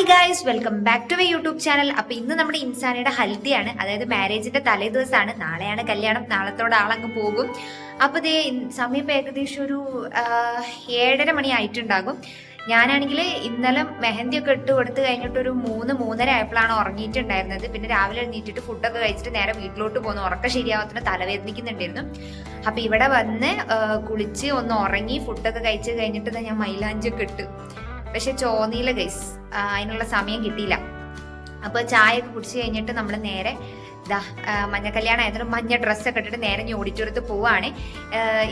Hi guys welcome back to my YouTube channel അപ്പൊ ഇന്ന് നമ്മുടെ ഇൻസാനയുടെ ഹൽദിയാണ്. അതായത് മാരേജിന്റെ തലേ ദിവസമാണ്. നാളെയാണ് കല്യാണം. നാളത്തോടെ ആളങ്ങ് പോകും. അപ്പൊ ദേ സമയം ഏകദേശം ഒരു ഏഴര മണി ആയിട്ടുണ്ടാകും. ഞാനാണെങ്കിൽ ഇന്നലെ മെഹന്തി ഒക്കെ ഇട്ട് കൊടുത്ത് കഴിഞ്ഞിട്ട് ഒരു മൂന്ന് മൂന്നര ആയപ്പോഴാണ് ഉറങ്ങിയിട്ടുണ്ടായിരുന്നത്. പിന്നെ രാവിലെ എഴുന്നേറ്റിട്ട് ഫുഡൊക്കെ കഴിച്ചിട്ട് നേരെ വീട്ടിലോട്ട് പോകുന്നു. ഉറക്കം ശരിയാവാത്തിന് തലവേദനിക്കുന്നുണ്ടായിരുന്നു. അപ്പൊ ഇവിടെ വന്ന് കുളിച്ച് ഒന്ന് ഉറങ്ങി ഫുഡൊക്കെ കഴിച്ച് കഴിഞ്ഞിട്ട് ഞാൻ മൈലാഞ്ചൊക്കെ ഇട്ട്. പക്ഷെ ചോന്നിയില്ല ഗൈസ് അതിനുള്ള സമയം കിട്ടിയില്ല. അപ്പോൾ ചായ ഒക്കെ കുടിച്ച് കഴിഞ്ഞിട്ട് നമ്മൾ നേരെ ആ, മഞ്ഞ കല്യാണം ആയതൊരു മഞ്ഞ ഡ്രസ്സൊക്കെ ഇട്ടിട്ട് നേരെ ഞാൻ ഓഡിറ്റോറിയത്ത് പോവാണ്.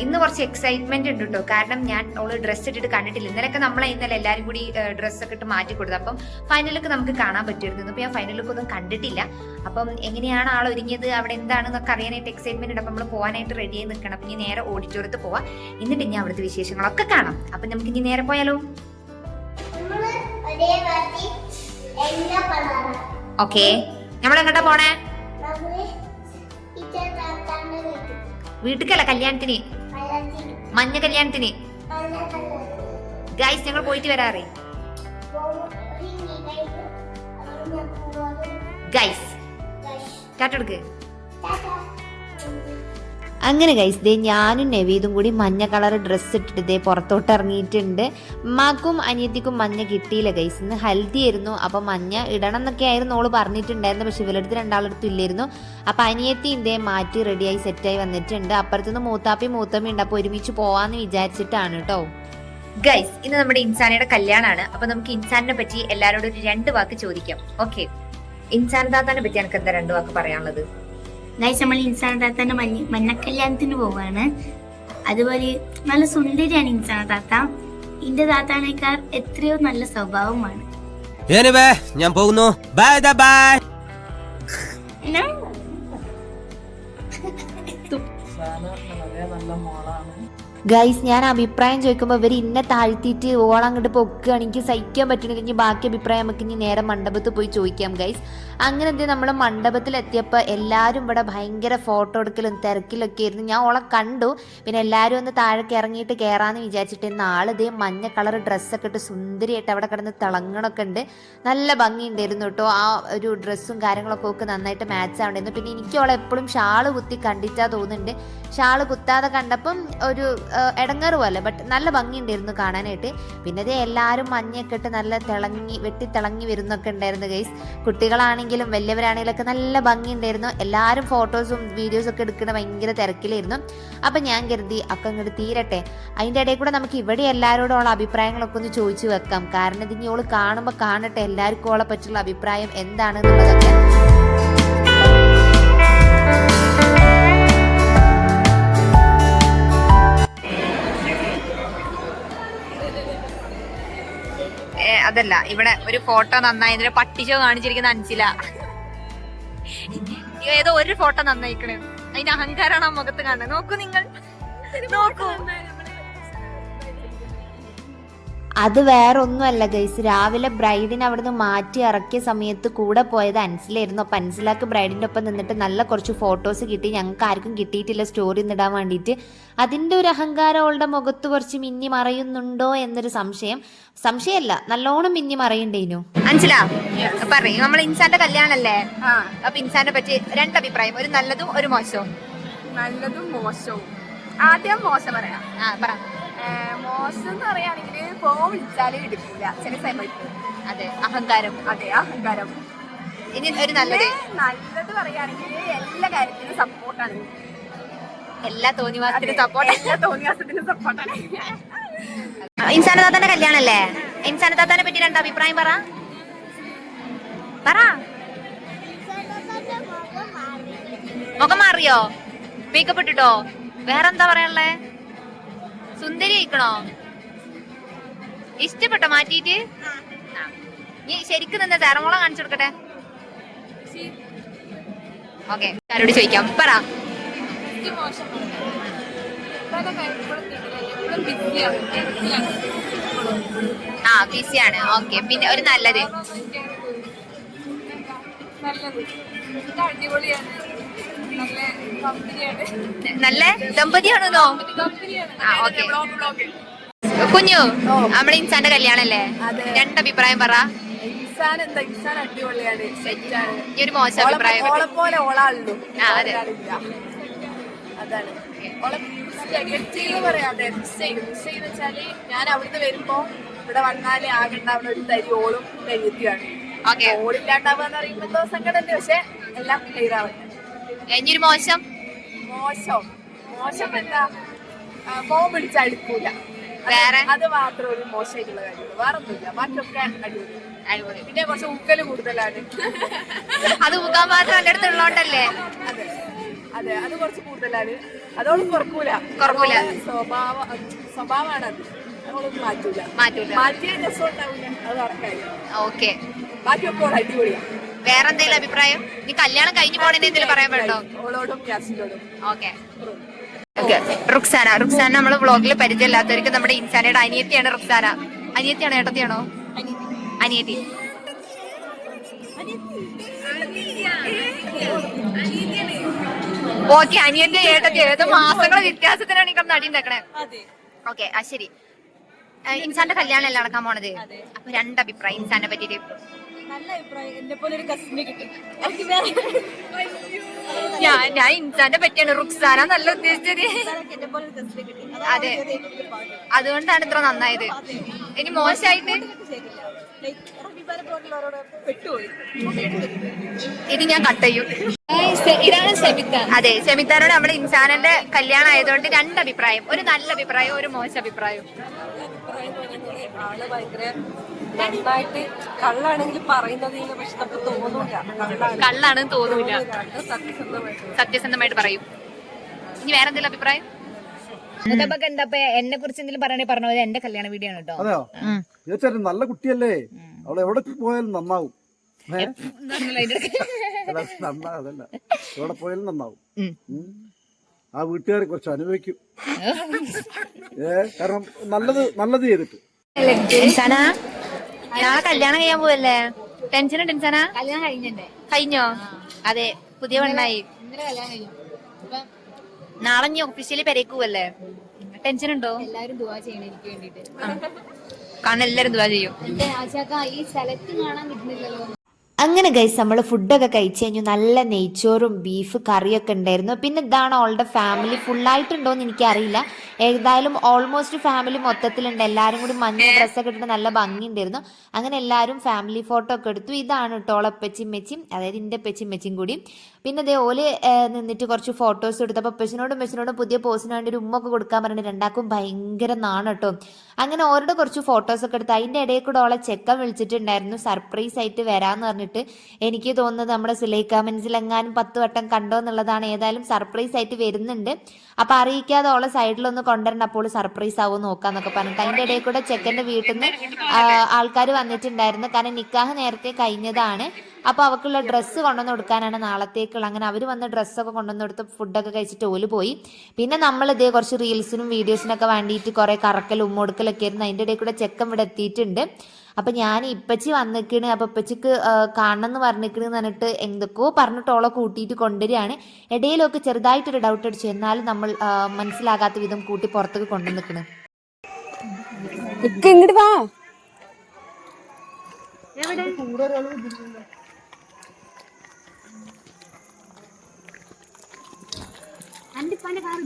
ഇന്ന് കുറച്ച് എക്സൈറ്റ്മെന്റ് ഉണ്ട് കേട്ടോ കാരണം ഞാൻ അവൾ ഡ്രസ്സ് ഇട്ടിട്ട് കണ്ടിട്ടില്ല. ഇന്നലെയൊക്കെ നമ്മളെ ഇന്നലെ എല്ലാവരും കൂടി ഡ്രസ്സൊക്കെ ഇട്ട് മാറ്റി കൊടുത്തു. അപ്പം ഫൈനലൊക്കെ നമുക്ക് കാണാൻ പറ്റുമായിരുന്നു ഇന്നിപ്പോൾ ഞാൻ ഫൈനലൊക്കെ ഒന്നും കണ്ടിട്ടില്ല. അപ്പം എങ്ങനെയാണ് ആൾ ഒരുങ്ങിയത്? അവിടെ എന്താണെന്നൊക്കെ അറിയാനായിട്ട് എക്സൈറ്റ്മെന്റ് ഉണ്ട്. അപ്പം നമ്മൾ പോകാനായിട്ട് റെഡി ആയി നിൽക്കണം. അപ്പം ഇനി നേരെ ഓഡിറ്റോറിയത്ത് പോവാം. എന്നിട്ട് ഇനി അവിടുത്തെ വിശേഷങ്ങളൊക്കെ കാണാം. അപ്പം നമുക്ക് ഇനി നേരെ പോയാലോ? ഓക്കെ. നമ്മൾ എങ്ങോട്ടാ പോണേ വീട്ടിക്കല്ല കല്യാണത്തിന്. മഞ്ഞ കല്യാണത്തിന്. ഗൈസ് ഞങ്ങൾ പോയിട്ട് വരാറേ. ഗൈസ് കാട്ടെടുക്ക് ടാറ്റാ. അങ്ങനെ ഗൈസ് ദേ ഞാനും നവീദും കൂടി മഞ്ഞ കളർ ഡ്രസ്സ് ഇട്ടിട്ട് ദേ പുറത്തോട്ട് ഇറങ്ങിയിട്ടുണ്ട്. ഉമ്മാക്കും അനിയത്തിക്കും മഞ്ഞ കിട്ടിയില്ല ഗൈസ് ഇന്ന് ഹൽദി ആയിരുന്നു. അപ്പോൾ മഞ്ഞ ഇടണം എന്നൊക്കെ ആയിരുന്നു ഓൾ പറഞ്ഞിട്ടുണ്ടായിരുന്നു. പക്ഷെ ഇവരടുത്ത് രണ്ടാളടുത്തും ഇല്ലായിരുന്നു. അപ്പോൾ അനിയത്തി ഇതേ മാറ്റി റെഡിയായി സെറ്റായി വന്നിട്ടുണ്ട്. അപ്പുറത്തുനിന്ന് മൂത്താപ്പി മൂത്തമ്മ ഉണ്ട്. അപ്പോൾ ഒരുമിച്ച് പോവാന്ന് വിചാരിച്ചിട്ടാണ് കേട്ടോ ഗൈസ് ഇന്ന് നമ്മുടെ ഇൻസാനയുടെ കല്യാണമാണ് അപ്പൊ നമുക്ക് ഇൻസാനിനെ പറ്റി എല്ലാവരോടും ഒരു രണ്ട് വാക്ക് ചോദിക്കാം. ഓക്കെ ഇൻസാൻ ദാത്താനെ പറ്റി എനിക്ക് എന്താ രണ്ട് വാക്ക് പറയാനുള്ളത്? ഗൈസ് നമ്മൾ ഇൻസാനത്താത്തന്റെ മഞ്ഞ മഞ്ഞക്കല്യാണത്തിന് പോവാണ്. അതുപോലെ നല്ല സുന്ദരിയാണ് ഇൻസാന താത്ത. ഇന്റെ താത്താനേക്കാൾ എത്രയോ നല്ല സ്വഭാവമാണ്. ഞാൻ പോകുന്നു. ബൈ ദ ബൈ ഗൈസ് ഞാൻ അഭിപ്രായം ചോദിക്കുമ്പോൾ ഇവർ ഇന്നെ താഴ്ത്തിയിട്ട് ഓളം അങ്ങോട്ട് പൊക്കുകയാണ്. എനിക്ക് സഹിക്കാൻ പറ്റണില്ല ഇനി ബാക്കി അഭിപ്രായം നമുക്ക് ഇനി നേരെ മണ്ഡപത്തിൽ പോയി ചോദിക്കാം ഗൈസ് അങ്ങനെ എന്തെങ്കിലും നമ്മൾ മണ്ഡപത്തിൽ എത്തിയപ്പോൾ എല്ലാവരും ഇവിടെ ഭയങ്കര ഫോട്ടോ എടുക്കലും തിരക്കിലൊക്കെ ആയിരുന്നു. ഞാൻ ഓളെ കണ്ടു. പിന്നെ എല്ലാവരും ഒന്ന് താഴേക്ക് ഇറങ്ങിയിട്ട് കയറാമെന്ന് വിചാരിച്ചിട്ട് നാളിതേ മഞ്ഞ കളർ ഡ്രസ്സൊക്കെ ഇട്ട് സുന്ദരിയായിട്ട് അവിടെ കിടന്ന് തിളങ്ങണമൊക്കെ ഉണ്ട്. നല്ല ഭംഗിയുണ്ടായിരുന്നു കേട്ടോ. ആ ഒരു ഡ്രസ്സും കാര്യങ്ങളൊക്കെ ഒക്കെ നന്നായിട്ട് മാച്ച് ആവണ്ടായിരുന്നു പിന്നെ എനിക്ക് അവളെ എപ്പോഴും ഷാൾ കുത്തി കണ്ടിട്ടാ തോന്നുന്നുണ്ട്. ഷാൾ കുത്താതെ കണ്ടപ്പം ഒരു ഇടങ്ങാറ് പോലെ ബട്ട് നല്ല ഭംഗിയുണ്ടായിരുന്നു കാണാനായിട്ട്. പിന്നെ ഇത് എല്ലാവരും മഞ്ഞൊക്കെ ഇട്ട് നല്ല തിളങ്ങി വെട്ടി തിളങ്ങി വരുന്നൊക്കെ ഉണ്ടായിരുന്നു ഗൈസ് കുട്ടികളാണെങ്കിലും വലിയവരാണെങ്കിലും ഒക്കെ നല്ല ഭംഗിയുണ്ടായിരുന്നു. എല്ലാവരും ഫോട്ടോസും വീഡിയോസും ഒക്കെ എടുക്കുന്ന ഭയങ്കര തിരക്കിലായിരുന്നു. അപ്പം ഞാൻ കരുതി ഒക്കെ ഇങ്ങോട്ട് തീരട്ടെ. അതിന്റെ ഇടയിൽ കൂടെ നമുക്ക് ഇവിടെ എല്ലാവരോടും ഉള്ള അഭിപ്രായങ്ങളൊക്കെ ഒന്ന് ചോദിച്ചു വെക്കാം. കാരണം ഇത് ഇനി ഓൾ കാണുമ്പോൾ കാണട്ടെ എല്ലാവർക്കും ഓളെ പറ്റിയുള്ള അഭിപ്രായം എന്താണെന്നുള്ളതൊക്കെ. അതല്ല. ഇവിടെ ഒരു ഫോട്ടോ നന്നായി. ഇതിന്റെ പട്ടിച്ചോ കാണിച്ചിരിക്കുന്ന അഞ്ചില. ഏതോ ഒരു ഫോട്ടോ നന്നായിക്കണേ. അതിന് അഹങ്കാരമാണ് ആ മുഖത്ത് കാണുന്നത്. നോക്കൂ നിങ്ങൾ. നോക്കൂ. അത് വേറെ ഒന്നുമല്ല ഗൈസ്. രാവിലെ ബ്രൈഡിനെ അവിടുന്ന് മാറ്റി ഇറക്കിയ സമയത്ത് കൂടെ പോയത് അൻസിലായിരുന്നു. അപ്പം അൻസിലാക്ക് ബ്രൈഡിന്റെ ഒപ്പം നിന്നിട്ട് നല്ല കുറച്ച് ഫോട്ടോസ് കിട്ടി. ഞങ്ങൾക്ക് ആർക്കും കിട്ടിയിട്ടില്ല സ്റ്റോറി ഇടാൻ വേണ്ടിയിട്ട്. അതിന്റെ ഒരു അഹങ്കാരം അവളുടെ മുഖത്ത് കുറച്ച് മിന്നി മറയുന്നുണ്ടോ എന്നൊരു സംശയം. സംശയമല്ല നല്ലോണം മിന്നി മറയുണ്ടേനു അഞ്ചല പറയും നമ്മൾ ഇൻസാന്റെ കല്യാണല്ലേ? അപ്പൊ ഇൻസാനെ പറ്റി രണ്ട് അഭിപ്രായം ഒരു നല്ലതും ഒരു മോശവും. നല്ലതും മോശവും. ആദ്യം മോശം പറയാം ആ പറ. മോശം എന്ന് പറയുകയാണെങ്കിൽ ഫോൺ വിളിച്ചാലും എടുക്കില്ല ചില സമയത്ത്. അതെ അഹങ്കാരം. അതെ അഹങ്കാരം. ഇനി ഒരു നല്ലത്. നല്ലത് പറയുകയാണെങ്കിൽ എല്ലാ കാര്യത്തിനും സപ്പോർട്ടാണ് എല്ലാ തോന്നിവാസത്തിനും സപ്പോർട്ട് എല്ലാ തോന്നിവാസത്തിനും സപ്പോർട്ടാണ് ഇൻസാന താത്താന്റെ കല്യാണല്ലേ? ഇൻസാന താത്താനെ പറ്റി രണ്ട് അഭിപ്രായം പറ. പറ. മുഖം മാറിയോ? മേക്കപ്പ് ഇട്ടിട്ടോ? വേറെന്താ പറയാനുള്ളേ? സുന്ദരി ആയിക്കണോ ഇഷ്ടപ്പെട്ടോ മാറ്റിയിട്ട്. നീ ശരിക്കും നിന്ന് തേറമോളം കാണിച്ചു കൊടുക്കട്ടെ. ഓക്കെ ആരോട് ചോദിക്കാം? പറ. ആ ബിസിയാണ്. ഓക്കെ പിന്നെ ഒരു നല്ലത്. നല്ലത്. അടിപൊളിയാണ്. നല്ല ദമ്പതിയാണോ നല്ല ദമ്പതിയാണെന്നോ ആ, okay. ബ്ലോഗ് ബ്ലോഗ് കുഞ്ഞു നമ്മുടെ ഇൻസാന്റെ കല്യാണല്ലേ? രണ്ട് അഭിപ്രായം പറ. ഇൻസാൻ എന്താ? ഇൻസാൻ അടിപൊളിയാണ്. സെറ്റാണ്. ഈ ഒരു മോശം അഭിപ്രായം. ഓളെ പോലെ ഓളാളുള്ളൂ. അതാണ്. ഓളെ നെഗറ്റീവ് വെച്ചാൽ ഞാൻ അവിടുന്ന് വരുമ്പോ ഇവിടെ വന്നാലേ ആകണ്ടാവുന്ന ഉണ്ടാവുന്ന ഒരു തരി ഓളും നെഗറ്റീവാണ് ഓക്കെ. ഓളില്ലാണ്ടാവുക എന്ന് പറയുമ്പോ സങ്കടല്ലേ പക്ഷെ എല്ലാം ക്ലിയർ ആവുന്നത് ഇനിയൊരു മോശം? മോശം. മോശം എന്താ? ഫോം പിടിച്ചാൽ എടുക്കൂല വേറെ? അത് മാത്രം ഒരു മോശമായിട്ടുള്ള കാര്യമുള്ളൂ വേറെ ഒന്നുമില്ല ബാക്കിയൊക്കെ അടിപൊളി. അടിപൊളി. പിന്നെ കുറച്ച് ഊക്കൽ കൂടുതലാണ്. അത് ഉക്കാൻ മാത്രം എന്റെ അടുത്ത് ഉള്ളോണ്ടല്ലേ? അതെ. അതെ അത് കുറച്ച് കൂടുതലാണ്. അതോട് കുറക്കൂല. കുറക്കൂല. സ്വഭാവ സ്വഭാവമാണ് അത് അതോളൊന്നും മാറ്റൂല. മാറ്റൂല. മാറ്റിയ രസം ഉണ്ടാവില്ല അത് ഉറക്കായി ഓക്കെ. ബാക്കിയൊക്കെ അടിപൊളിയാണ് വേറെ എന്തെങ്കിലും അഭിപ്രായം? നീ കല്യാണം കഴിഞ്ഞു പോണേ എന്തെങ്കിലും പറയാൻ വേണ്ടോ? ഓളോടും യാസിനോടും. ഓക്കെ. റുക്സാന റുക്സാന നമ്മൾ വ്ളോഗിൽ പരിചയമില്ലാത്തവർക്ക് നമ്മുടെ ഇൻസാനയുടെ അനിയത്തിയാണ് റുക്സാന. അനിയത്തിയാണോ ഏട്ടത്തിയാണോ? അനിയത്തി. ഓക്കെ അനിയത്തി ഏട്ടത്തി ഏത് മാസങ്ങളെ വ്യത്യാസത്തിനാണ് ഇപ്പം നടി നിൽക്കണേ ഉണ്ടാക്കണേ. ഓക്കെ ആ ശരി. ഇൻസാന്റെ കല്യാണം അല്ല നടക്കാൻ പോണത്? അപ്പൊ രണ്ട് അഭിപ്രായം ഇൻസാനെ പറ്റിട്ട് നല്ല അഭിപ്രായം. എന്നെ പോലെ ഒരു കസിനെ കിട്ടി. എനിക്ക് വേറെ ഞാൻ ഞാൻ ഇൻസാന്റെ പറ്റിയാണ്. റുക്സാന നല്ല ഉദ്ദേശിച്ചത്. എന്നെ പോലെ ഒരു കസിനെ കിട്ടി. അതെ. അതുകൊണ്ടാണ് ഇത്ര നന്നായത്. ഇനി മോശമായിട്ട് ശരിയില്ല ലൈക്ക് റബിബാനെ പോലുള്ളവരോട് പെട്ടുപോയി. ഇത് ഞാൻ കട്ട് ചെയ്യും. ഇതാണ് സെമിത്ത അതെ സെമിത്താനോട് നമ്മുടെ ഇൻസാനന്റെ കല്യാണം ആയതുകൊണ്ട് രണ്ട് അഭിപ്രായം. ഒരു നല്ല അഭിപ്രായം ഒരു മോശം അഭിപ്രായം. ആൾ ഭയങ്കര നന്നായിട്ട് കള്ളാണെങ്കിൽ പറയുന്നതിന് പക്ഷെ നമുക്ക് കള്ളാണ് കള്ളാണെന്ന് തോന്നൂല സത്യസന്ധമായിട്ട്. പറയും. ഇനി വേറെ എന്തെങ്കിലും അഭിപ്രായം? എന്താ എന്നെ കുറിച്ച് എന്തെങ്കിലും പറയണേ പറഞ്ഞോ? ഇത് എന്റെ കല്യാണ വീഡിയോ ആണ് കേട്ടോ. അതെയോ? തീർച്ചയായിട്ടും നല്ല കുട്ടിയല്ലേ? അവൾ എവിടെ പോയാലും നന്നാവും. അതല്ല. എവിടെ പോയാലും നന്നാവും. ആ വീട്ടുകാരെ കുറച്ച് അനുഭവിക്കും. ഏ കാരണം നല്ലത് നല്ലത് ചെയ്തിട്ട്. നാളെ കല്യാണം കഴിയാൻ പോവല്ലേ? ടെൻഷന ടെൻഷനാ കല്യാണം കഴിഞ്ഞിട്ടേ കഴിഞ്ഞോ? അതെ പുതിയ പെണ്ണായി. നാളെ നീ ഒഫീഷ്യലി പെരേക്ക് പോവല്ലേ ടെൻഷൻ ഉണ്ടോ എല്ലാരും ദുവാ ചെയ്യണം എനിക്ക് വേണ്ടിട്ട് കാരണം എല്ലാരും ദുവാ ചെയ്യും. ഈ സ്ഥലത്ത് കാണാൻ കിട്ടുന്നില്ലല്ലോ. അങ്ങനെ ഗൈസ് നമ്മൾ ഫുഡൊക്കെ കഴിച്ചു കഴിഞ്ഞു. നല്ല നെയ്ച്ചോറും ബീഫ് കറിയൊക്കെ ഉണ്ടായിരുന്നു. പിന്നെ ഇതാണ് അവളുടെ ഫാമിലി ഫുള്ളായിട്ടുണ്ടോയെന്ന് എനിക്കറിയില്ല. ഏതായാലും ഓൾമോസ്റ്റ് ഫാമിലി മൊത്തത്തിലുണ്ട്. എല്ലാവരും കൂടി മഞ്ഞ ഡ്രസ്സൊക്കെ ഇട്ടിട്ട് നല്ല ഭംഗിയുണ്ടായിരുന്നു അങ്ങനെ എല്ലാവരും ഫാമിലി ഫോട്ടോ ഒക്കെ എടുത്തു. ഇതാണ് കേട്ടോ ഓളപ്പച്ചിയും മെച്ചിയും അതായത് എന്റെ പെച്ചിയും മെച്ചിയും കൂടി പിന്നെ അതേ ഓൽ നിന്നിട്ട് കുറച്ച് ഫോട്ടോസ് എടുത്തു. അപ്പോൾ പെസിനോടും പുതിയ പോസിന് വേണ്ടി ഒരു ഉമ്മൊക്കെ കൊടുക്കാൻ പറഞ്ഞു രണ്ടാക്കും ഭയങ്കര നാണ് കേട്ടോ അങ്ങനെ ഓരുടെ കുറച്ച് ഫോട്ടോസ് ഒക്കെ എടുത്ത്. അതിന്റെ ഇടയിൽ കൂടെ ഓളെ ചെക്കൻ വിളിച്ചിട്ടുണ്ടായിരുന്നു. സർപ്രൈസ് ആയിട്ട് വരാന്ന് പറഞ്ഞിട്ട്. എനിക്ക് തോന്നുന്നത് നമ്മുടെ സുലൈക്ക മനസ്സിലെങ്ങാനും പത്ത് വട്ടം കണ്ടോ എന്നുള്ളതാണ്. ഏതായാലും സർപ്രൈസ് ആയിട്ട് വരുന്നുണ്ട്. അപ്പോൾ അറിയിക്കാതെ ഓളെ സൈഡിലൊന്ന് കൊണ്ടുവരണം. അപ്പോൾ സർപ്രൈസ് ആവും നോക്കാന്നൊക്കെ പറഞ്ഞിട്ട്. അതിന്റെ ഇടയിൽ കൂടെ ചെക്കന്റെ വീട്ടിൽ നിന്ന് ആൾക്കാർ വന്നിട്ടുണ്ടായിരുന്നു. കാരണം നിക്കാഹ് നേരത്തെ കഴിഞ്ഞതാണ്. അപ്പോൾ അവക്കുള്ള ഡ്രസ്സ് കൊണ്ടുവന്ന് കൊടുക്കാനാണ് നാളത്തേക്കുള്ള അങ്ങനെ അവർ വന്ന് ഡ്രസ്സൊക്കെ കൊണ്ടുവന്ന് കൊടുത്ത് ഫുഡൊക്കെ കഴിച്ചിട്ട് ഓൽ പോയി. പിന്നെ നമ്മൾ ഇതേ കുറച്ച് റീൽസിനും വീഡിയോസിനൊക്കെ വേണ്ടിയിട്ട് കുറേ കറക്കലും ഉമ്മൊടുക്കലൊക്കെ ആയിരുന്നു. അതിന്റെ ഇടയിൽ കൂടെ ചെക്കൻ ഇവിടെ എത്തിയിട്ടുണ്ട്. അപ്പം ഞാൻ ഇപ്പച്ചി വന്നിക്കണ്. അപ്പം ഇപ്പച്ചിക്ക് കാണണമെന്ന് കാണണം എന്ന് പറഞ്ഞിട്ട് എന്തൊക്കെയോ പറഞ്ഞിട്ട് ഓളെ കൂട്ടിയിട്ട് കൊണ്ടുവരികയാണ്. ഇടയിലൊക്കെ ചെറുതായിട്ടൊരു ഡൗട്ട് അടിച്ചു. എന്നാലും നമ്മൾ മനസ്സിലാകാത്ത വിധം കൂട്ടി പുറത്തേക്ക് കൊണ്ടു നിൽക്കണ് ഇങ്ങോട്ട് വാ. అన్ని పండుగ ఆరు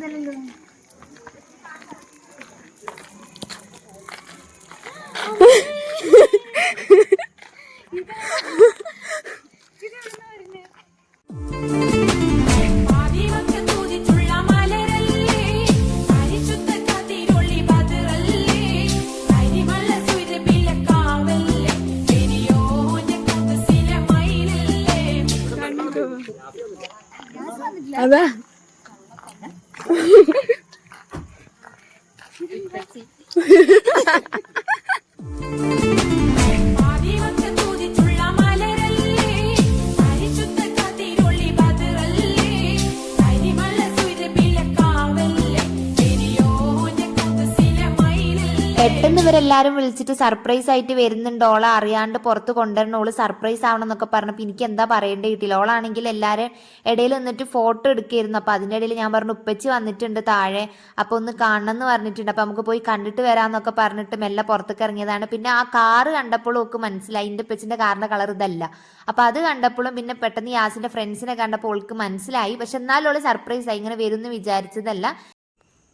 പെട്ടെന്ന് ഇവരെല്ലാം എല്ലാരും വിളിച്ചിട്ട് സർപ്രൈസ് ആയിട്ട് വരുന്നുണ്ട്. ഓളെ അറിയാണ്ട് പുറത്ത് കൊണ്ടുവരണം. ഓൾ സർപ്രൈസ് ആവണം എന്നൊക്കെ പറഞ്ഞപ്പോൾ എനിക്ക് എന്താ പറയേണ്ടി കിട്ടിയില്ല ഓളാണെങ്കിൽ എല്ലാവരും ഇടയിൽ നിന്നിട്ട് ഫോട്ടോ എടുക്കായിരുന്നു. അപ്പോൾ അതിന്റെ ഇടയിൽ ഞാൻ പറഞ്ഞു ഉപ്പച്ചി വന്നിട്ടുണ്ട് താഴെ. അപ്പോൾ ഒന്ന് കാണണം എന്ന് പറഞ്ഞിട്ടുണ്ട്. അപ്പോൾ നമുക്ക് പോയി കണ്ടിട്ട് വരാമെന്നൊക്കെ പറഞ്ഞിട്ട് മെല്ലെ പുറത്തേക്ക് ഇറങ്ങിയതാണ്. പിന്നെ ആ കാറ് കണ്ടപ്പോഴും ഒക്കെ മനസ്സിലായി. എന്റെ ഉപ്പച്ചിന്റെ കാറിന്റെ കളർ ഇതല്ല. അപ്പോൾ അത് കണ്ടപ്പോഴും പിന്നെ പെട്ടെന്ന് യാസിന്റെ ഫ്രണ്ട്സിനെ കണ്ടപ്പോൾ ഓൾക്ക് മനസ്സിലായി. പക്ഷെ എന്നാലും ഓൾ സർപ്രൈസ് ആയി. ഇങ്ങനെ വരുമെന്ന് വിചാരിച്ചതല്ല.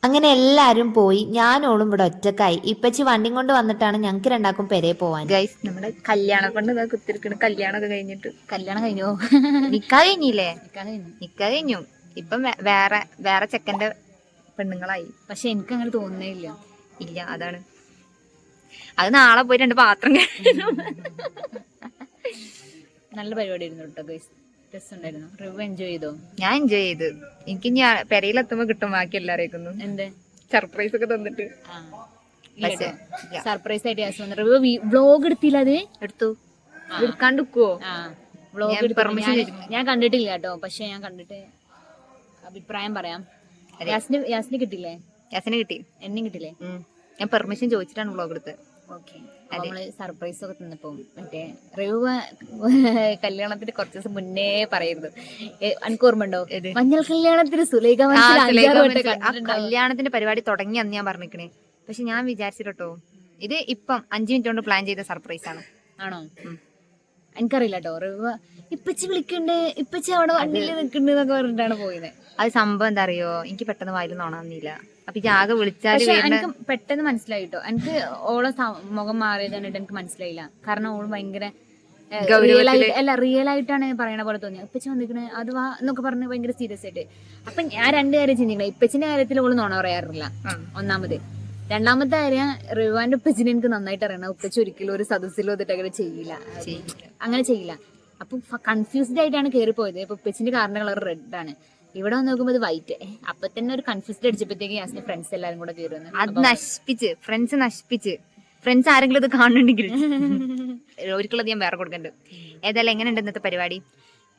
അങ്ങനെ എല്ലാരും പോയി. ഞാനോളും ഇവിടെ ഒറ്റക്കായി. ഇപ്പച്ചി വണ്ടിയും കൊണ്ട് വന്നിട്ടാണ് ഞങ്ങൾക്ക് രണ്ടാക്കും പെരേ പോവാൻ. ഗൈസ് നമ്മുടെ കല്യാണം കൊണ്ട് കുത്തിരിക്കണ്. കല്യാണമൊക്കെ കഴിഞ്ഞിട്ട്. കല്യാണം കഴിഞ്ഞോ. നിക്കാ കഴിഞ്ഞില്ലേ? നിക്കാ കഴിഞ്ഞു. ഇപ്പം വേറെ വേറെ ചെക്കന്റെ പെണ്ണുങ്ങളായി. പക്ഷെ എനിക്ക് അങ്ങനെ തോന്നുന്നേ ഇല്ല ഇല്ല അതാണ്. അത് നാളെ പോയി രണ്ട് പാത്രം കഴിഞ്ഞു നല്ല പരിപാടി ആയിരുന്നു കേട്ടോ ഗൈസ് രസമുണ്ടായിരുന്നു. റിവ് എൻജോയ് ചെയ്തോ? ഞാൻ എൻജോയ് ചെയ്തു. എനിക്ക് ഇനി പെരയിലെത്തുമ്പോ കിട്ടും ബാക്കി എല്ലാരേക്കൊന്നും എന്തേ? സർപ്രൈസ് ഒക്കെ തന്നിട്ട്. സർപ്രൈസ് ആയിട്ട് യാസ് റിവ് വ്ലോഗ് എടുത്തില്ല അത്? എടുത്തു. എടുക്കാണ്ടിക്കുവോ ആ. വ്ലോഗ് ഞാൻ ഞാൻ കണ്ടിട്ടില്ല കേട്ടോ. പക്ഷെ ഞാൻ കണ്ടിട്ട് അഭിപ്രായം പറയാം. യാസിന് യാസിന് കിട്ടില്ലേ? യാസിന് കിട്ടി. എന്നെ കിട്ടില്ലേ? ഞാൻ പെർമിഷൻ ചോദിച്ചിട്ടാണ് വ്ലോഗ് എടുത്തത്. ഓക്കെ നമ്മൾ സർപ്രൈസ് ഒക്കെ തന്നപ്പോ മറ്റേ റിവ് കല്യാണത്തിന് കുറച്ച് ദിവസം മുന്നേ പറയുന്നു എനിക്ക് ഓർമ്മ ഉണ്ടോ മഞ്ഞൾ കല്യാണത്തിന് സുലേഖ കല്യാണത്തിന്റെ പരിപാടി തുടങ്ങി അന്ന് ഞാൻ പറഞ്ഞിരിക്കണേ. പക്ഷെ ഞാൻ വിചാരിച്ചിട്ടോ ഇത് ഇപ്പം അഞ്ചു മിനിറ്റ് കൊണ്ട് പ്ലാൻ ചെയ്ത സർപ്രൈസ് ആണ്. ആണോ? എനിക്കറിയില്ല കേട്ടോ റിവ് ഇപ്പച്ചി വിളിക്കണ്ടേ ഇപ്പച്ചി അവിടെ വണ്ടിയിൽ നിൽക്കണ്ടെന്നൊക്കെ പറഞ്ഞിട്ടാണ് പോയത് അത് സംഭവം എന്താ അറിയോ? എനിക്ക് പെട്ടെന്ന് വായിൽ നോണമെന്നില്ല അപ്പൊ ആകെ വിളിച്ചാൽ എനിക്ക് പെട്ടെന്ന് മനസ്സിലായി കേട്ടോ എനിക്ക് ഓളെ മുഖം മാറിയത് കണ്ടിട്ട് എനിക്ക് മനസ്സിലായില്ല. കാരണം ഓൾ ഭയങ്കര. അല്ല റിയൽ ആയിട്ടാണ് പറയണ പോലെ തോന്നിയത് ഇപ്പച്ചി വന്നിക്കണേ അത് വാ എന്നൊക്കെ പറഞ്ഞ് ഭയങ്കര സീരിയസ് ആയിട്ട്. അപ്പൊ ഞാൻ രണ്ട് കാര്യം ചിന്തിക്കണം. ഇപ്പച്ചിന്റെ കാര്യത്തിൽ ഓൾ നോണ പറയാറില്ല. ഒന്നാമത്. രണ്ടാമത്തെ കാര്യം റിവാന്റെ ഉപ്പച്ചിനെ എനിക്ക് നന്നായിട്ട് അറിയണം. ഉപ്പച്ചി ഒരിക്കലും ഒരു സദസ്സിലോ ഇതിട്ട് അങ്ങനെ ചെയ്യില്ല. അങ്ങനെ ചെയ്യില്ല. അപ്പൊ കൺഫ്യൂസ്ഡ് ആയിട്ടാണ് കയറി പോയത് ഇപ്പൊ ഉപ്പച്ചിന്റെ കാറിന്റെ കളർ റെഡ് ആണ്. ഇവിടെ വന്ന് നോക്കുമ്പോൾ ഇത് വൈറ്റ് അപ്പൊ തന്നെ ഒരു കൺഫ്യൂസ്ഡ് അടിച്ചപ്പോഴത്തേക്ക് യാസിന്റെ ഫ്രണ്ട്സ് എല്ലാരും കൂടെ കയറി വന്നു. അത് നശിപ്പിച്ച് ഫ്രണ്ട്സ് നശിപ്പിച്ച്. ഫ്രണ്ട്സ് ആരെങ്കിലും ഇത് കാണുന്നുണ്ടെങ്കിൽ. ഒരിക്കലും ഞാൻ വേറെ കൊടുക്കണ്ട്. ഏതായാലും എങ്ങനെ ഉണ്ട് ഇന്നത്തെ പരിപാടി?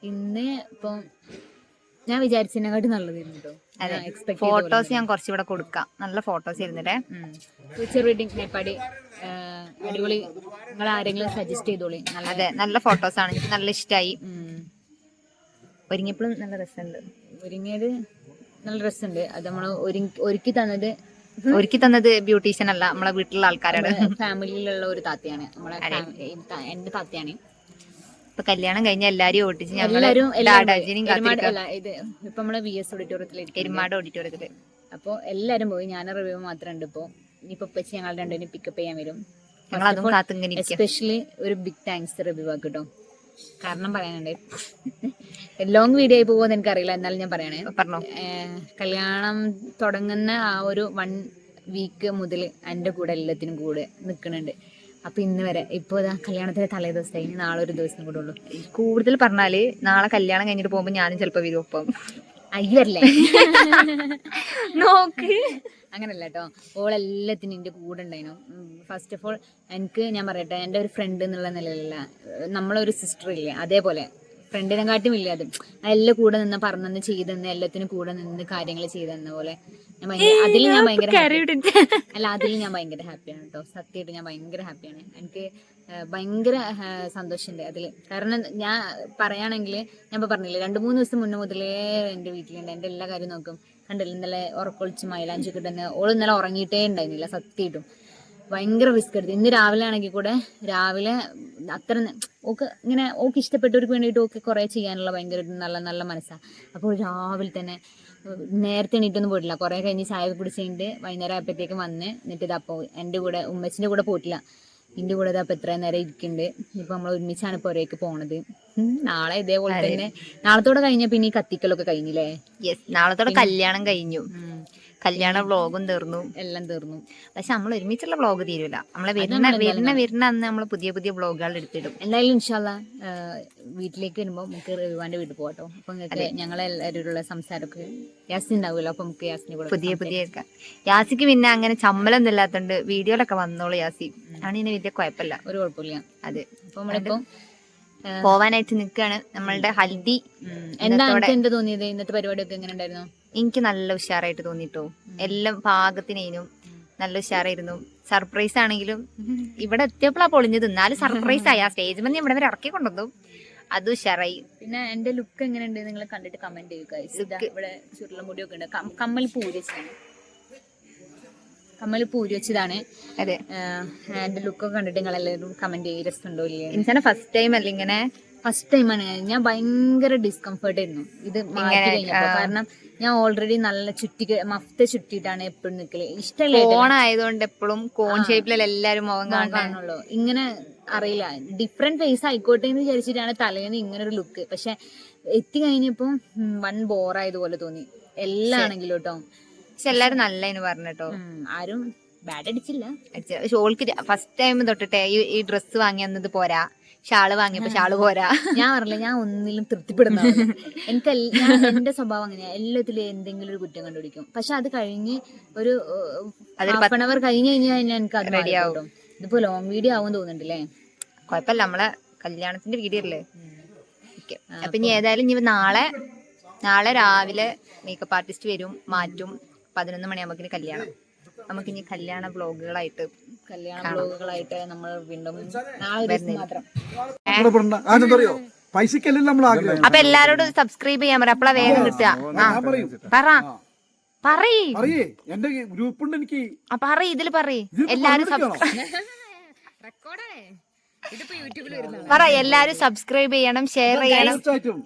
ഇന്ന് ഇപ്പം ഞാൻ വിചാരിച്ചതിനെക്കാട്ടി നല്ലതായിരുന്നു കേട്ടോ അതെ. ഫോട്ടോസ് ഞാൻ കുറച്ചുകൂടെ കൊടുക്കാം. നല്ല ഫോട്ടോസ് ഇരുന്നിട്ടേ ഫ്യൂച്ചർ വെഡിങ് മേപ്പാടി അടിപൊളി. നിങ്ങൾ ആരെങ്കിലും സജസ്റ്റ് ചെയ്തോളി. നല്ല അതെ നല്ല ഫോട്ടോസ് ആണ്. എനിക്ക് നല്ല ഇഷ്ടമായി ഉം. ഒരുങ്ങിയപ്പോഴും നല്ല രസമുണ്ട്. ഒരുങ്ങിയത് നല്ല രസമുണ്ട്. അത് നമ്മൾ ഒരുക്കി തന്നത് ഒരുക്കി തന്നത് ബ്യൂട്ടീഷ്യൻ അല്ല നമ്മളെ വീട്ടിലുള്ള ആൾക്കാരാണ്. ഫാമിലിയിലുള്ള ഒരു താത്തയാണ്. നമ്മളെ എന്റെ താത്തയാണ്. ഇപ്പൊ കല്യാണം കഴിഞ്ഞ എല്ലാരും ഓട്ടിച്ച് ഞങ്ങൾ എല്ലാരും എല്ലാരും ഡാഡാജിനെയും എരുമാട് ഇത് ഇപ്പൊ നമ്മളെ വി എസ് ഓഡിറ്റോറിയത്തിലേക്ക് എരുമാട് ഓഡിറ്റോറിയത്തിൽ. അപ്പൊ എല്ലാരും പോയി. ഞാൻ റിവ്യൂ മാത്രം ഉണ്ട് ഇപ്പൊ. ഇനിയിപ്പൊ ഉപ്പച്ചി ഞങ്ങൾ രണ്ടുപേരും പിക്കപ്പ് ചെയ്യാൻ വരും. എസ്പെഷ്യലി ഒരു ബിഗ് താങ്ക്സ് റിവ്യൂ ആക്കിട്ടോ കാരണം പറയാനുണ്ട്. ലോങ് വീഡിയോ ആയി പോകുമെന്ന് എനിക്കറിയില്ല എന്നാലും ഞാൻ പറയണേ. പറഞ്ഞോ. കല്യാണം തുടങ്ങുന്ന ആ ഒരു വൺ വീക്ക് മുതൽ എന്റെ കൂടെ എല്ലാത്തിനും കൂടെ നിൽക്കുന്നുണ്ട് അപ്പൊ ഇന്ന് വരെ ഇപ്പൊ കല്യാണത്തിന്റെ തലേ ദിവസമായി ഇനി നാളെ ഒരു ദിവസം കൂടെ ഉള്ളൂ. കൂടുതൽ പറഞ്ഞാൽ നാളെ കല്യാണം കഴിഞ്ഞിട്ട് പോകുമ്പോ ഞാനും ചിലപ്പോ വരും ഒപ്പം. അയ്യല്ലേ? നോക്ക്. അങ്ങനല്ല കേട്ടോ ഓളെല്ലാത്തിനും എന്റെ കൂടെ ഉണ്ടായിരുന്നു ഫസ്റ്റ് ഓഫ് ഓൾ എനിക്ക് ഞാൻ പറയട്ടെ എന്റെ ഒരു ഫ്രണ്ട് എന്നുള്ള നിലയിലല്ല നമ്മളൊരു സിസ്റ്റർ ഇല്ലേ അതേപോലെ ഫ്രണ്ടിനെ കാട്ടും ഇല്ല അത്. എല്ലാം കൂടെ നിന്ന് പറഞ്ഞെന്ന് ചെയ്തെന്ന് എല്ലാത്തിനും കൂടെ നിന്ന് കാര്യങ്ങൾ ചെയ്തെന്ന പോലെ. അതിൽ ഞാൻ ഭയങ്കര. അല്ല അതിൽ ഞാൻ ഭയങ്കര ഹാപ്പിയാണ് കേട്ടോ. സത്യമായിട്ട് ഞാൻ ഭയങ്കര ഹാപ്പിയാണ് എനിക്ക് ഭയങ്കര സന്തോഷമുണ്ട് അതിൽ. കാരണം ഞാൻ പറയുകയാണെങ്കിൽ ഞാൻ ഇപ്പോൾ പറഞ്ഞില്ലേ രണ്ട് മൂന്ന് ദിവസം മുന്നേ മുതലേ എന്റെ വീട്ടിലുണ്ട്. എന്റെ എല്ലാ കാര്യവും നോക്കും. കണ്ടില്ല ഇന്നലെ ഉറക്കൊളിച്ച് മൈലാഞ്ചി കിട്ടുന്ന ഓൾ ഇന്നലെ ഉറങ്ങിയിട്ടേ ഉണ്ടായിരുന്നില്ല സത്യമായിട്ടും. ഭയങ്കര റിസ്ക് എടുത്തു. ഇന്ന് രാവിലെ ആണെങ്കിൽ കൂടെ രാവിലെ അത്ര ഓക്ക് ഇങ്ങനെ ഓക്ക് ഇഷ്ടപ്പെട്ടവർക്ക് വേണ്ടിയിട്ട് ഓക്കെ കുറേ ചെയ്യാനുള്ള ഭയങ്കര നല്ല നല്ല മനസ്സാണ് അപ്പോൾ രാവിലെ തന്നെ നേരത്തെ എണീറ്റൊന്നും പോയിട്ടില്ല. കുറേ കഴിഞ്ഞ് ചായ ഒക്കെ കുടിച്ച് കഴിഞ്ഞിട്ട് വൈകുന്നേരം ആയപ്പോഴത്തേക്ക് വന്ന് എന്നിട്ട് അപ്പോൾ എന്റെ കൂടെ ഉമ്മച്ചിന്റെ കൂടെ പോയിട്ടില്ല. എന്റെ കൂടെ ഇതപ്പോൾ എത്ര നേരം ഇരിക്കുന്നുണ്ട്. ഇപ്പം നമ്മൾ ഒരുമിച്ചാണ് ഇപ്പോൾ ഒരേക്ക് പോണത്. നാളെ ഇതേപോലെ തന്നെ നാളത്തോടെ കഴിഞ്ഞ പിന്നെ ഈ കത്തിക്കലൊക്കെ കഴിഞ്ഞില്ലേ? യെസ് നാളത്തോടെ കല്യാണം കഴിഞ്ഞു. കല്യാണ വ്ളോഗും തീർന്നു. എല്ലാം തീർന്നു. പക്ഷെ നമ്മൾ ഒരുമിച്ചുള്ള വ്ളോഗ് തീരൂല. നമ്മളെ വരുന്ന വരുന്ന വരുന്ന അന്ന് നമ്മൾ പുതിയ പുതിയ വ്ളോഗുകൾ എടുത്തിടും. എന്തായാലും ഇൻഷാല്ല വീട്ടിലേക്ക് വരുമ്പോൾ നമുക്ക് റിവാന്റെ വീട്ടിൽ പോകട്ടോ അപ്പൊ ഞങ്ങൾ ഞങ്ങളെ എല്ലാവരോടുള്ള സംസാരമൊക്കെ യാസിൻ ഉണ്ടാവുമല്ലോ. അപ്പൊ നമുക്ക് യാസിനെ പുതിയ പുതിയ യാസിക്ക് പിന്നെ അങ്ങനെ ചമ്മലൊന്നും ഇല്ലാത്തോണ്ട് വീഡിയോയിലൊക്കെ വന്നോളൂ യാസി. ആണ് ഇതിന് വലിയ കുഴപ്പമില്ല. ഒരു കുഴപ്പമില്ല. അതെ. അപ്പൊ നമ്മളിപ്പോ പോവാനായിട്ട് നിൽക്കുകയാണ് നമ്മളുടെ ഹൽദി. എന്താ എനിക്ക് എന്ത് തോന്നിയത്? ഇന്നത്തെ പരിപാടിയൊക്കെ എങ്ങനെ ഉണ്ടായിരുന്നു? എനിക്ക് നല്ല ഉഷാറായിട്ട് തോന്നിട്ടോ. എല്ലാം പാകത്തിനേനും നല്ല ഉഷാറായിരുന്നു. സർപ്രൈസ് ആണെങ്കിലും ഇവിടെ എത്തിയപ്പോഴാ പൊളിഞ്ഞത്. എന്നാലും സർപ്രൈസ് ആയി. ആ സ്റ്റേജ് മന്തി ഇവിടെ വരെ ഇറക്കി കൊണ്ടുവന്നു. അത് ഉഷാറായി. പിന്നെ എന്റെ ലുക്ക് എങ്ങനെയുണ്ട്? നിങ്ങൾ കണ്ടിട്ട് കമന്റ് ചെയ്യുക ഇവിടെ ചുരുള മുടിയൊക്കെ ഉണ്ട്. കമ്മൽ പൂരി വെച്ചതാണ്. കമ്മൽ പൂരി വെച്ചതാണ്. അതെ. എന്റെ ലുക്കൊക്കെ കണ്ടിട്ട് നിങ്ങൾ എല്ലാവരും കമന്റ് ചെയ്യും. രസമുണ്ടോ ഇല്ലേ ഇൻസാന ഫസ്റ്റ് ടൈം അല്ല ഇങ്ങനെ? ഫസ്റ്റ് ടൈമാണ് ഞാൻ ഭയങ്കര ഡിസ്കംഫർട്ട് ആയിരുന്നു. ഇത് മാറ്റി കഴിഞ്ഞപ്പോൾ കാരണം ഞാൻ ഓൾറെഡി നല്ല ചുറ്റി മഫ്ത ചുറ്റിയിട്ടാണ് എപ്പോഴും നിക്കൽ. ഇഷ്ടമല്ല കോൺ ആയതുകൊണ്ട് എപ്പോഴും കോൺ ഷേപ്പിലല്ല എല്ലാരും മുഖം കാണുള്ളൂ. ഇങ്ങനെ അറിയില്ല. ഡിഫറെന്റ് ഫേസ് ആയിക്കോട്ടെ എന്ന് വിചാരിച്ചിട്ടാണ് തലേന്ന് ഇങ്ങനെ ഒരു ലുക്ക് പക്ഷെ എത്തി കഴിഞ്ഞപ്പോ വൺ ബോറായതുപോലെ തോന്നി. എല്ലാം ആണെങ്കിലും കേട്ടോ പക്ഷെ എല്ലാരും നല്ല പറഞ്ഞിട്ടോ. ഉം, ആരും ബാഡ് അടിച്ചില്ല. ഷോൾക്ക് ഫസ്റ്റ് ടൈം തൊട്ടിട്ടെ ഈ ഡ്രസ്സ് വാങ്ങി പോരാ. ഷാൾ വാങ്ങിയപ്പോ ഷാൾ പോരാ. ഞാൻ പറഞ്ഞില്ല ഞാൻ ഒന്നിലും തൃപ്തിപ്പെടുന്ന എനിക്ക് എന്റെ സ്വഭാവം അങ്ങനെയാ. എല്ലാത്തിലും എന്തെങ്കിലും ഒരു കുറ്റം കണ്ടുപിടിക്കും. പക്ഷെ അത് കഴിഞ്ഞ് ഒരു ഹാഫ് അവർ കഴിഞ്ഞ് കഴിഞ്ഞാൽ എനിക്ക് അത് റെഡിയാവും ഇതിപ്പോ ലോങ് വീഡിയോ ആവും തോന്നുന്നുണ്ടല്ലേ? കൊഴപ്പല്ല നമ്മളെ കല്യാണത്തിന്റെ വീഡിയോ അല്ലേ? അപ്പൊ ഇനി ഏതായാലും ഇനി നാളെ നാളെ രാവിലെ മേക്കപ്പ് ആർട്ടിസ്റ്റ് വരും മാറ്റും. പതിനൊന്ന് മണിയാകുമ്പോ കല്യാണം. നമുക്കിനി കല്യാണ വ്ലോഗുകളായിട്ട് കല്യാണ ബ്ലോഗുകളായിട്ട് നമ്മൾ വീണ്ടും നാളെ പൈസക്കല്ലേ നമ്മൾ ആഗ്രഹം അപ്പൊ എല്ലാരോടും സബ്സ്ക്രൈബ് ചെയ്യാൻ പറയാം അപ്പളാ വേഗം കിട്ടുക ആ പറ പറയ് എന്റെ ഗ്രൂപ്പ് ഉണ്ട് എനിക്ക് ആ പറയ് ഇതിൽ പറയ് എല്ലാരും? പറ എല്ലാരും സബ്സ്ക്രൈബ് ചെയ്യണം ഷെയർ ചെയ്യണം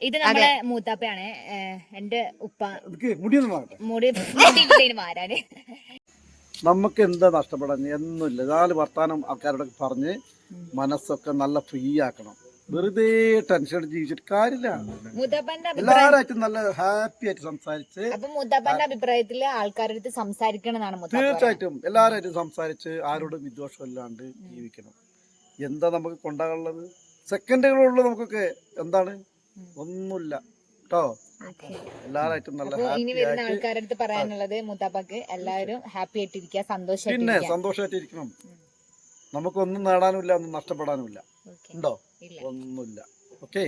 ഇത് നമ്മുടെ മൂത്താപ്പയാണ് എന്റെ ഉപ്പ എനിക്ക് മുടിയൊന്നും വാങ്ങട്ടെ മുടി വാരാന് മാരാന് നമുക്ക് എന്താ നഷ്ടപ്പെടാൻ ഒന്നുമില്ല നാല് വർത്താനം ആൾക്കാരോട് പറഞ്ഞ് മനസ്സൊക്കെ നല്ല ഫ്രീ ആക്കണം. വെറുതെ ടെൻഷൻ അടിച്ച് ജീവിച്ചിട്ട് കാര്യമില്ല. എല്ലാവരായിട്ടും നല്ല ഹാപ്പി ആയിട്ട് സംസാരിച്ച് അഭിപ്രായത്തിൽ ആൾക്കാരുടെ സംസാരിക്കണം. തീർച്ചയായിട്ടും എല്ലാവരായിട്ടും സംസാരിച്ച് ആരോടും വിദ്വേഷം ഇല്ലാണ്ട് ജീവിക്കണം. എന്താ നമുക്ക് കൊണ്ടാകാനുള്ളത്? സെക്കൻഡുകളുള്ളൂ നമുക്കൊക്കെ എന്താണ്? ഒന്നുമില്ല. കേട്ടോ എല്ലാവരായിട്ടും നല്ല ഇനി വരുന്ന ആൾക്കാരുടെ അടുത്ത് പറയാനുള്ളത് മൂത്താപ്പാക്ക് എല്ലാവരും ഹാപ്പി ആയിട്ടിരിക്കുക പിന്നെ സന്തോഷമായിട്ടിരിക്കുക സന്തോഷമായിട്ടിരിക്കണം നമുക്കൊന്നും നേടാനുമില്ല ഒന്നും നഷ്ടപ്പെടാനുമില്ല. ഉണ്ടോ? ഒന്നുമില്ല. ഓക്കെ?